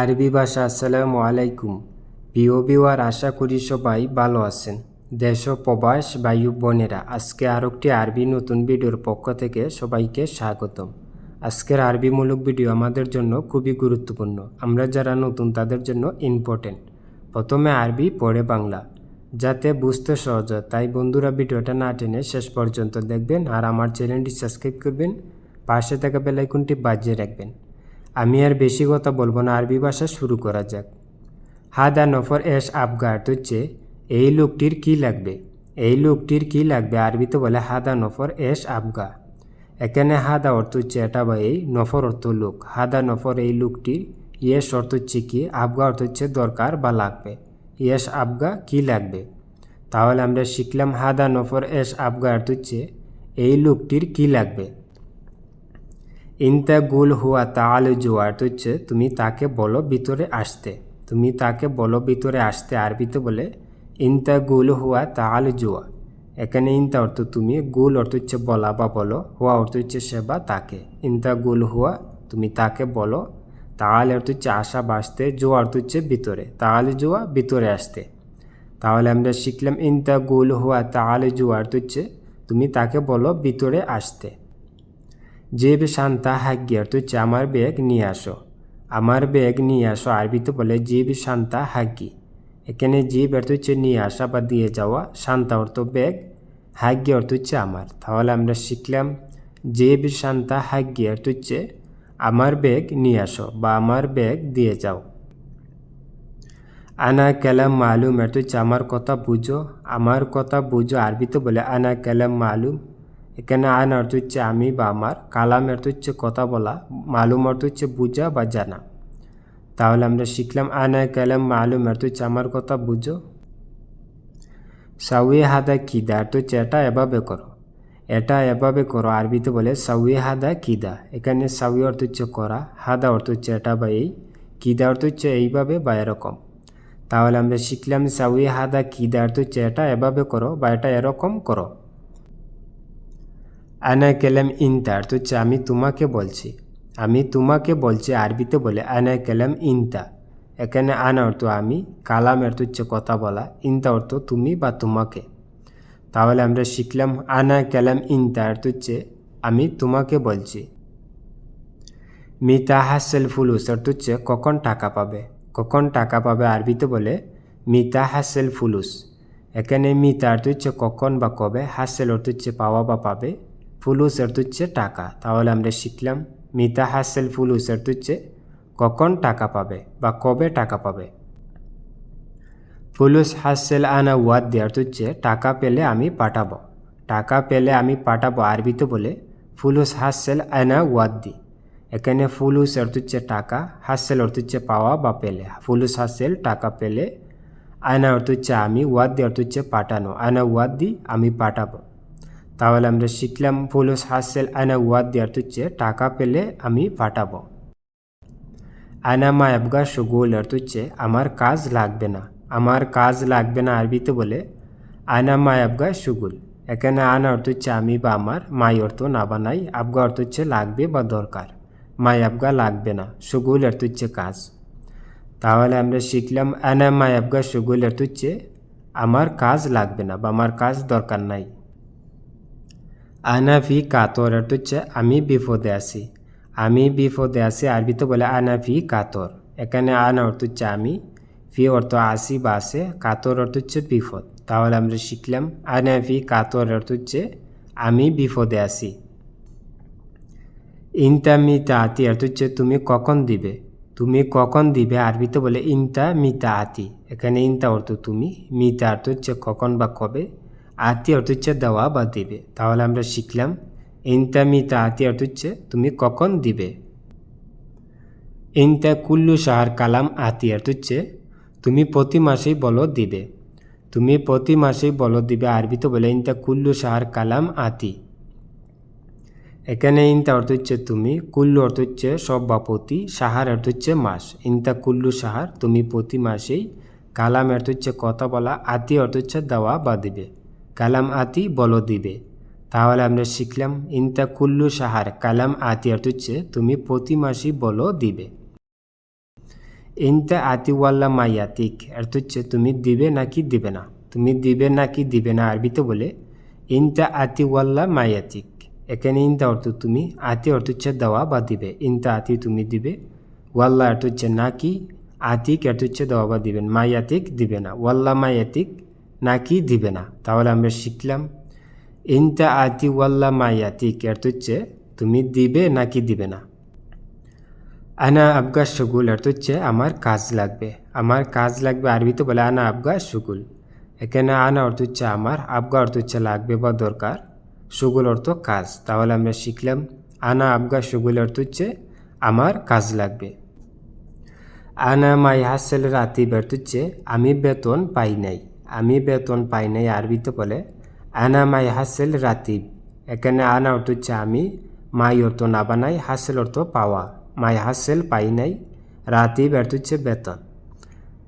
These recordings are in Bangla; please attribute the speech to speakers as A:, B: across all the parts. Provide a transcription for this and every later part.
A: আরবি ভাষা, আসসালামু আলাইকুম। প্রিয় বিওয়ার আশা করি সবাই ভালো আছেন। দেশ প্রবাস বায়ু বোনেরা, আজকে আর একটি আরবি নতুন ভিডিওর পক্ষ থেকে সবাইকে স্বাগতম। আজকের আরবিমূলক ভিডিও আমাদের জন্য খুবই গুরুত্বপূর্ণ। আমরা যারা নতুন, তাদের জন্য ইম্পর্টেন্ট। প্রথমে আরবি, পরে বাংলা। যাতে বুঝতে সহজ হয়, তাই বন্ধুরা ভিডিওটা না টেনে শেষ পর্যন্ত দেখবেন আর আমার চ্যানেলটি সাবস্ক্রাইব করবেন। পাশে থাকা বেলাইকনটি বাজিয়ে রাখবেন। আমি আর বেশি কথা বলব না, আরবি ভাষা শুরু করা যাক। হাদা নফর এস আবগার্ট হচ্ছে, এই লোকটির কি লাগবে? এই লোকটির কি লাগবে? আরবিতে বলে হাদা নফর এস আবগা এখানে হাদা অর্থ হচ্ছে এটা বা এই নফর অর্থ লোক। হাদা নফর এই লোকটির, ইয়েস অর্থ হচ্ছে কি? আবগা অর্থ হচ্ছে দরকার বা লাগবে। ইয়েস আবগা কি লাগবে? তাহলে আমরা শিখলাম হাদা নফর এস আবগা অর্থ হচ্ছে, এই লোকটির কি লাগবে? ইনতা গুল হুয়া তাল জোয়ার হচ্ছে তুমি তাকে বলো ভিতরে আসতে। তুমি তাকে বলো ভিতরে আসতে আরবিতে বলে ইনতা গুল হুয়া তাল জোয়া। এখানে ইনতা অর্থ তুমি, গুল অর্থ হচ্ছে বলা বা বলো, হুয়া অর্থ হচ্ছে সেবা তাকে। ইনতা গুল হুয়া তুমি তাকে বলো তাল অর্থ হচ্ছে আসা বাসতে জোয়া অর্থ হচ্ছে ভিতরে। তাল জোয়া ভিতরে আসতে। তাহলে আমরা শিখলাম ইনতা গুল হুয়া তাল জোয়া, অর্থ হচ্ছে তুমি তাকে বলো ভিতরে আসতে। যে শান্তা হাগ্যে অর্থ হচ্ছে আমার ব্যাগ নিয়ে আসো। আমার ব্যাগ নিয়ে আসো আরবিতে বলে যে জীব শান্তা হাগ্যি। এখানে জীব অর্থ হচ্ছে নিয়ে আসা বা দিয়ে যাওয়া, শান্তা অর্থ ব্যাগ, হাগ্য অর্থ হচ্ছে আমার। তাহলে আমরা শিখলাম যে জীব শান্তা হাগ্যে অর্থ হচ্ছে আমার ব্যাগ নিয়ে আসো বা আমার ব্যাগ দিয়ে যাও। আনা কালাম মালুম অর্থ হচ্ছে আমার কথা বুঝো, আমার কথা বুঝো আরবিতে বলে আনা কালাম মালুম। এখানে আন অর্থ হচ্ছে আমি বা আমার কালাম অর্থ হচ্ছে কথা বলা মালুম অর্থ হচ্ছে বুঝা বা জানা। তাহলে আমরা শিখলাম আনা কালাম মালুম অর্থ হচ্ছে আমার কথা বুঝো। সাউয়ে হাদা কিদা অর্থ হচ্ছে এটা এভাবে করো। এটা এভাবে করো, আরবিতে বলে সাউয়ে হাদা কিদা। এখানে সাউয়ে অর্থ হচ্ছে করা হাদা অর্থ হচ্ছে এটা বা এই কিদা অর্থ হচ্ছে এইভাবে বা এরকম। তাহলে আমরা শিখলাম সাউয়ে হাদা কিদা অর্থ হচ্ছে এটা এভাবে করো বা এটা এরকম করো। আনা কেলাম ইনতা তো হচ্ছে আমি তোমাকে বলছি, আমি তোমাকে বলছি আরবিতে বলে আনা কেলাম ইনতা এখানে আনা অর্থ আমি, কালাম অর্থ হচ্ছে কথা বলা ইনতা অর্থ তুমি বা তোমাকে। তাহলে আমরা শিখলাম আনা কেলাম ইনতা অর্থ হচ্ছে আমি তোমাকে বলছি। মিতা হাসেল ফুলুস অর্থ হচ্ছে কখন টাকা পাবে? কখন টাকা পাবে আরবিতে বলে মিতা হাসেল ফুলুস এখানে মিতা অর্থ হচ্ছে কখন বা কবে, হাসেল অর্থ হচ্ছে পাওয়া বা পাবে। ফুলুস অর্থ হচ্ছে টাকা। তাহলে আমরা শিখলাম, মিতা হাসেল ফুলুস অর্থ হচ্ছে কখন টাকা পাবে বা কবে টাকা পাবে। ফুলুস হাসেল আনা ওয়াদ অর্থ হচ্ছে টাকা পেলে আমি পাঠাবো। টাকা পেলে আমি পাঠাবো আরবিতে বলে ফুলুস হাসেল আনা ওয়াদ দি এখানে ফুলুস অর্থ হচ্ছে টাকা, হাসেল অর্থ হচ্ছে পাওয়া বা পেলে। ফুলুস হাসেল টাকা পেলে আয়না অর্থ হচ্ছে আমি ওয়াদ দি অর্থ হচ্ছে পাঠানো। আয়না ওয়াদ দি আমি পাঠাবো। তাহলে আমরা শিখলাম ফুলুস হাসেল আয়না ওয়াদ দি অর্থ হচ্ছে টাকা পেলে আমি পাঠাবো আয়না মা আবগা সুগুল অর্থ হচ্ছে আমার কাজ লাগবে না। আমার কাজ লাগবে না আরবিতে বলে আয়না মা আবগা সুগুল এখানে আনা অর্থ হচ্ছে আমি বা আমার, মাই অর্থ না বানাই আবগা অর্থ হচ্ছে লাগবে বা দরকার। মাই আবগা লাগবে না সুগুল অর্থ হচ্ছে কাজ। তাহলে আমরা শিখলাম আনা মাই আবগা সুগুল অর্থ হচ্ছে আমার কাজ লাগবে না বা আমার কাজ দরকার নাই। আনা ফি কাতর অর্থ হচ্ছে আমি বিপদে আছি। আমি বিপদে আছি আরবিতে বলে আনা ফি কাতর। এখানে আনা অর্থ হচ্ছে আমি ফি অর্থ আসি বা আছে কাতর অর্থ হচ্ছে বিপদ। তাহলে আমরা শিখলাম, আনা ফি কাতর অর্থ হচ্ছে আমি বিপদে আছি। ইনতা মিতা আতি অর্থ হচ্ছে তুমি কখন দিবে। তুমি কখন দিবে আরবিতে বলে ইনতা মিতা আতি এখানে ইনতা অর্থ তুমি, মিতা অর্থ হচ্ছে কখন বা কবে। আতি অর্থ হচ্ছে দেওয়া বা দিবে। তাহলে আমরা শিখলাম ইনতা মিতা আতি অর্থ হচ্ছে তুমি কখন দিবে? ইনতা কুল্লু সাহার কালাম আতি অর্থ হচ্ছে তুমি প্রতি মাসেই বলো দিবে। তুমি প্রতি মাসেই বলো দিবে আরবিতে বলে ইনতা কুল্লু সাহার কালাম আতি। এখানে ইনতা অর্থ হচ্ছে তুমি, কুল্লু অর্থ হচ্ছে সব বা প্রতি সাহার অর্থ হচ্ছে মাস। ইনতা কুল্লু সাহার তুমি প্রতি মাসেই কালাম অর্থ হচ্ছে কথা বলা, আতি অর্থ হচ্ছে দেওয়া বা দিবে। কালাম আতি বল দিবে। তাহলে আমরা শিখলাম, ইনতা কুল্লু সাহার কালাম আতি অর্থ হচ্ছে তুমি প্রতি মাসেই বলো দিবে। ইনতা আতি ওয়াল্লা মাইয়াতিক, অর্থ হচ্ছে তুমি দিবে নাকি দিবে না। তুমি দিবে নাকি দিবে না, আরবিতে বলে, ইনতা আতি ওয়াল্লা মাইয়াতিক। এখানে ইনতা অর্থ তুমি, আতি অর্থ হচ্ছে দেওয়া বা দিবে। ইনতা আতি তুমি দিবে, ওয়াল্লা অর্থ হচ্ছে নাকি, আতিক অর্থ হচ্ছে দেওয়া বা দিবেন মাইয়াতিক দিবে না, ওয়াল্লা মাইয়াতিক নাকি দিবে না? তাহলে আমরা শিখলাম, ইনতা আতি ওয়াল্লা মাইয়াতিক অর্থ হচ্ছে, তুমি দিবে নাকি দিবে না? আনা আবগা সুগুল অর্থ হচ্ছে, আমার কাজ লাগবে। আমার কাজ লাগবে আরবিতে বলে, আনা আবগা সুগুল এখানে আনা অর্থ হচ্ছে, আমার। আবগা অর্থ হচ্ছে, লাগবে বা দরকার। সুগুল অর্থ, কাজ। তাহলে আমরা শিখলাম, আনা আবগা সুগুল অর্থ হচ্ছে, আমার কাজ লাগবে। আনা মাই হাসেল রাতি অর্থ হচ্ছে, আমি বেতন পাই নাই। আমি বেতন পাই নাই আরবিতে বলে, আনা মাই হাসেল রাতিব। এখানে আনা অর্থ হচ্ছে আমি, মাই অর্থ না বানাই হাসেল অর্থ পাওয়া, মাই হাসেল পাই নাই রাতিব অর্থ হচ্ছে বেতন।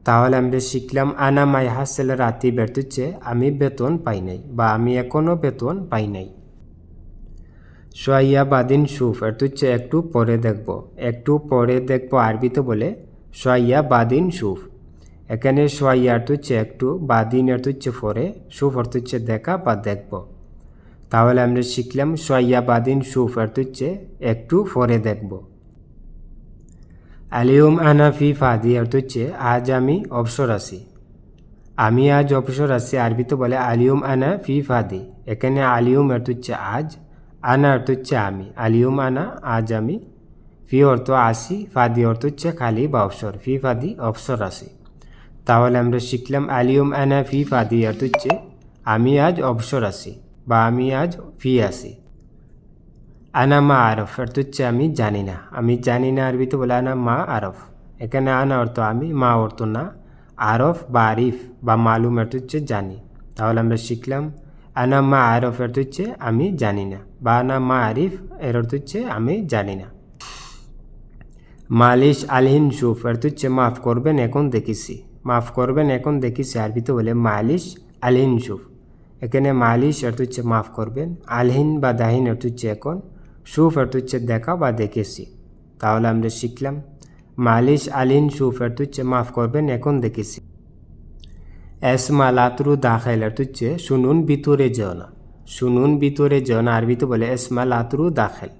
A: তাহলে আমরা শিখলাম, আনা মাই হাসেল রাতিব অর্থ হচ্ছে আমি বেতন পাই নাই বা আমি এখনও বেতন পাই নাই। সোয়াইয়া বাদিন সুফ হচ্ছে একটু পরে দেখব। একটু পরে দেখব আরবিতে বলে সোয়াইয়া বাদিন সুফ। এখানে সোয়াইয়া অর্থ হচ্ছে একটু বাদিন অর্থ হচ্ছে পরে সুফ অর্থ হচ্ছে দেখা বা দেখব। তাহলে আমরা শিখলাম সোয়াইয়া বা বাদিন সুফ অর্থ হচ্ছে একটু পরে দেখব। আলিউম আনা ফি ফাদি অর্থ হচ্ছে আজ আমি অবসর আছি। আমি আজ অবসর আছি, আরবিতে বলে আলিউম আনা ফি ফাদি। এখানে আলিউম অর্থ হচ্ছে আজ আনা অর্থ হচ্ছে আমি। আলিউম আনা, আজ আমি। ফি অর্থ আসি, ফাদি অর্থ হচ্ছে খালি বা অবসর। ফি ফাদি, অবসর আসি তাহলে আমরা শিখলাম আলিয়ম আনা ফি ফাদি অর্থ হচ্ছে, আমি আজ অবসর আছি বা আমি আজ ফি আসি আনা মা আরফ, অর্থ হচ্ছে আমি জানি না। আমি জানি না আরবিতে বলে আনা মা আরফ। এখানে আনা অর্থ আমি, মা অর্থ না। আরফ বা আরিফ বা মালুম অর্থ হচ্ছে জানি। তাহলে আমরা শিখলাম, আনা মা আরফ অর্থ হচ্ছে আমি জানি না বা আনা মা আরিফ, এর অর্থ হচ্ছে আমি জানি না। মালিশ আলহিন সুফ, অর্থ হচ্ছে মাফ করবেন, এখন দেখেছি। মাফ করবেন, এখন দেখেছি আরবিতে বলে, মালিশ আলহিন সুফ এখানে মালিশ অর্থ হচ্ছে মাফ করবেন, আলহিন বা দাহিন অর্থ হচ্ছে এখন, সুফ অর্থ হচ্ছে দেখা বা দেখেছি। তাহলে আমরা শিখলাম, মালিশ আলিন সুফ অর্থ হচ্ছে মাফ করবেন, এখন দেখেছি। এসমা লাতরু দাখাইল অর্থ হচ্ছে, শুনুন ভিতরে যেও না। শুনুন ভিতরে যেও না, আরবিতে বলে, এসমা লাতরু দাখেল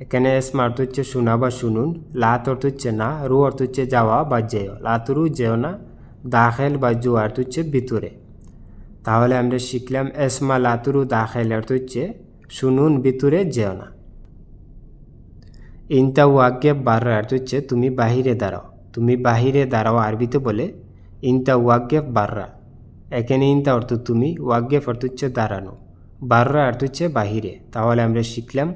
A: এখানে এসমা অর্থ হচ্ছে, শোনা বা শুনুন। লাত অর্থ হচ্ছে, না। রু অর্থ হচ্ছে, যাওয়া বা যেও। লাতরু যেও না দাখেল বা জো অর্থ হচ্ছে ভিতরে। তাহলে আমরা শিখলাম এসমা লাতুরু দাখেল অর্থ হচ্ছে শুনুন ভিতরে যেও না। ইনতা ওয়াগ্যে বাররা অর্থ হচ্ছে তুমি বাহিরে দাঁড়াও। তুমি বাহিরে দাঁড়াও আরবিতে বলে, ইনতা ওয়াগ্যে বাররা। এখানে ইনতা অর্থ তুমি ওয়াগ্যেফ অর্থ হচ্ছে দাঁড়ানো। বাররা অর্থ হচ্ছে বাহিরে। তাহলে আমরা শিখলাম,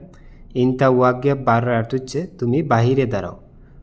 A: ইনতা ওয়াগ্যে বাররা অর্থ হচ্ছে তুমি বাহিরে দাঁড়াও।